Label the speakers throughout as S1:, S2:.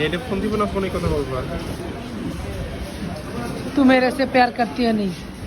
S1: Net phone थी ना phone ही कथा बोल रहा
S2: तू मेरे से प्यार करती है नहीं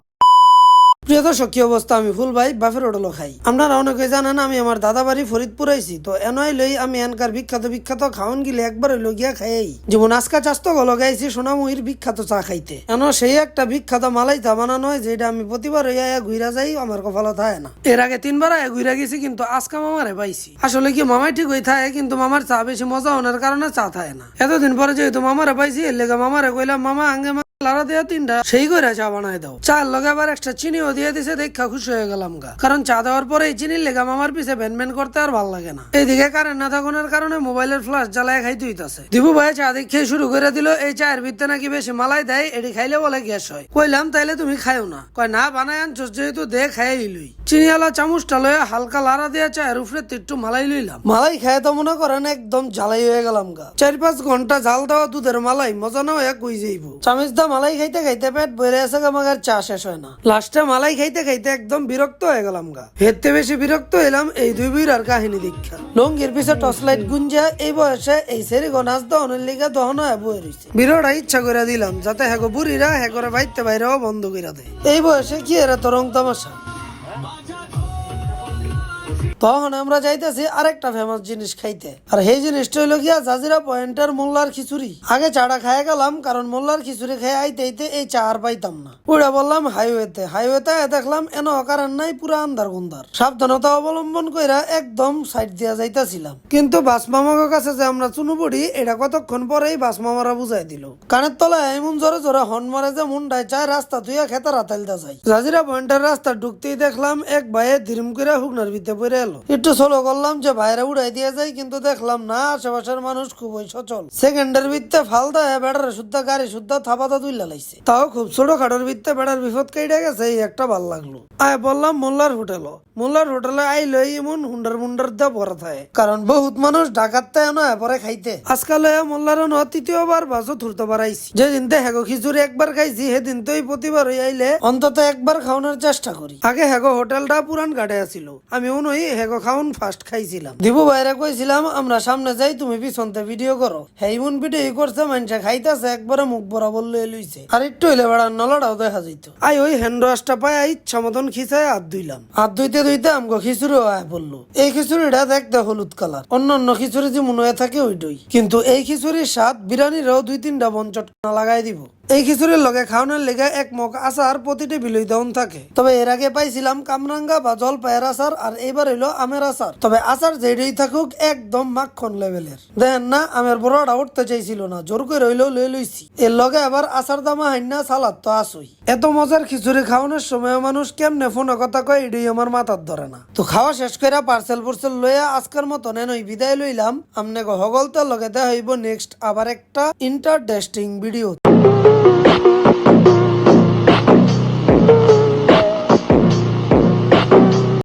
S3: প্রিয় দর্শক, কি অবস্থা? আমি ফুল ভাই বাফের হোটেলও খাই আপনারা অনেকে জানেন, আমি আমার দাদা বাড়ি ফরিদপুর আইছি। তো এনই লই আমি এনকার বিখ্যাত বিখ্যাত খাওয়ান গিলে একবার হইল গিয়া খাই যেমন আজকা চাস্ত গল গাইছি সোনামুহির বিখ্যাত চা খাইতে। এন সেই একটা বিখ্যাত মালাই চা বানানো হয় যেটা আমি প্রতিবার হইয়া ঘুরা যাই, আমার কপাল থাকে না। এর আগে তিনবার আয়া ঘুরা গেছি, কিন্তু আজকা মামারে পাইছি। আসলে কি মামাই ঠিক হয়ে থাকে কিন্তু মামার চা বেশি মজা হওয়ার কারণে চা থাকে না। এতদিন পরে যেহেতু মামারে পাইছি, এর লেগে মামারে কইলাম, মামা, আঙ্গে লারা তিনটা, সেই করে চা বানায় দাও। চার আবার এক্সট্রা চিনিও দিয়ে দিছে, দেখা খুশি হয়ে গেলাম গা। কারণ চা দেওয়ার পরে এই চিনির লেগাম আমার পিছে ব্যান ব্যান করতে আর ভালো লাগে না। এইদিকে কারেন্ট না থাকার কারণে মোবাইলের ফ্লাশ জ্বালায় খাইতে হইতাছে। দিবু ভাই চা দেখে শুরু করে দিল, এই চায়ের ভিতরে নাকি বেশি মালাই দেয়, এটি খাইলে বলে গ্যাস হয়। কইলাম, তাইলে তুমি খাইও না। কয়, না, বানায় আনছো যেহেতু দে খাই লই। চিনিওয়ালা চামচটা লয়ে হালকা লারা দিয়া চায়ের উপরে একটু মালাই লইলাম। মালাই খায় তো মনে করেন একদম জ্বালাই হয়ে গেলাম গা। চার পাঁচ ঘণ্টা জাল দেওয়া দুধের মালাই মজা না হয়ে কই যাইব। চামিচ দা মালাই খাইতে খাইতে পেট ভরে আছে আমার চা শেষ হয় না। লাস্টে মালাই খাইতে খাইতে একদম বিরক্ত হয়ে গেলাম গা। হেরতে বেশি বিরক্ত হইলাম এই দুই বইরার কাহিনী দীক্ষা। লঙ্গির পিছে টর্চ লাইট গুঞ্জা এই বয়সে এই সেরি গনাজ দহনের লিগা দহন হয়ে বয়ে রইছে। বিরোটা ইচ্ছা করে দিলাম, যাতে হেগো বুড়িরা হেগরে বাইতে বাইরেও বন্ধ করে দেয়। এই বয়সে কি এরা তরং তামাশা? see তখন আমরা যাইতেছি আরেকটা ফেমাস জিনিস খাইতে। আর সেই জিনিসটা হইল গিয়া জাজিরা পয়েন্টের মোল্লার খিচুড়ি। আগে চাটা খাইয়া গেলাম, কারণ মোল্লার খিচুড়ি খেয়ে আইতে আইতে এই চা আর পাইতাম না। উড়ে বললাম, হাইওয়েতে হাইওয়েতে দেখলাম এন অকারণ নাই, পুরা আন্দার গুন্দার সাবধানতা অবলম্বন কইরা একদম সাইড দিয়া যাইতাছিলাম। কিন্তু বাস মামার কাছে যে আমরা চুনু পড়ি, এটা কতক্ষণ পরেই বাস মামারা বুঝাই দিল। কানের তলায় এমন জোরে জোরে হন মারে যে মুন্ডায় চায় রাস্তা তুইয়া খেতা রাতাইলতা যাই জাজিরা পয়েন্টের রাস্তা ঢুকতেই দেখলাম এক ভাইয়ে ধীরম করে হুকনার ভিতরে পড়ে এলো। একটু সোলো করলাম যে বাইরে উড়াই দিয়ে যায়, কিন্তু দেখলাম না, আশেপাশের মানুষ খুবই সচল। সেকেন্ডের ভিত্তে ফালদা বেড়ার শুদ্ধ গাড়ি, শুদ্ধ থাপাতা তুই লাইছে। তাও খুব ছোট খাটোর ভিত্তে বেড়ার বিপদ কেটে গেছে, এই একটা ভালো লাগল। আয় বললাম মোল্লার হোটেল। মোল্লার হোটেলে আইলো এমন হুন্ডার মুন্ডার দিয়ে ভরা থাকে কারণ বহুত মানুষ ঢাকাতে এনো পরে খাইতে। আজকাল মোল্লার ন তৃতীয়বার বাসও থুরতে পারাইছি যেদিন তে হেগো খিচুড়ি একবার খাইছি, সেদিন তো প্রতিবার হই আইলে অন্তত একবার খাওয়ানোর চেষ্টা করি। আগে হেগো হোটেলটা পুরান ঘাটে আছিল। আমি উনই হেগো খাউন ফার্স্ট খাইছিলাম। দিবু বাইরে কইছিলাম আমরা সামনে যাই তুমি পিছনতে ভিডিও করো। হেইমুন ভিডিও করছে মানুষে খাইতেছে একবারে মুখ বরাবর লয়ে লইছে। আর একটু হইলে বেড়ার নলাটাও দেখা যাইতো। আই ওই হ্যান্ড ওয়াশটা পাই ইচ্ছা মতন খিচায় হাত ধুইলাম। হাত ধুইতে ধুইতে আমগো খিচুড়ি আয় বলল এই খিচুড়িটা দেখতে হলুদ কালার। অন্য অন্য খিচুড়ি যে মনে হয়ে থাকে ওইটাই। কিন্তু এই খিচুড়ির স্বাদ বিরিয়ানিরও দুই তিনটা বন চটনা লাগাই দিব। এই খিচুড়ির লগে খাওয়ানোর লেগে এক মগ আচার প্রতিটি বিলই দেওয়ান থাকে। তবে এর আগে পাইছিলাম কামরাঙ্গা বা জলপাইয়ের আচার আর এবার হইল আমের আচার। তবে আচার যেটাই থাকুক, একদম মাখন লেভেলের। দেখেন না, আমের বড়টা উঠতে চাইছিল না, জোর করে হইলেও লই লইছি। এর লগে আবার আচার দামা হাইনা সালাদ তো আসই এত মজার খিচুড়ি খাওয়ানোর সময় মানুষ কেমনে ফোনে কথা কয় এটাই আমার মাথার ধরে না। তো খাওয়া শেষ করে পার্সেল পার্সেল লইয়া আজকের মতো নেন ওই বিদায় লইলাম। আমনে হগলতে লগে দেখা হইব নেক্সট আবার একটা ইন্টারটেস্টিং ভিডিও Thank you.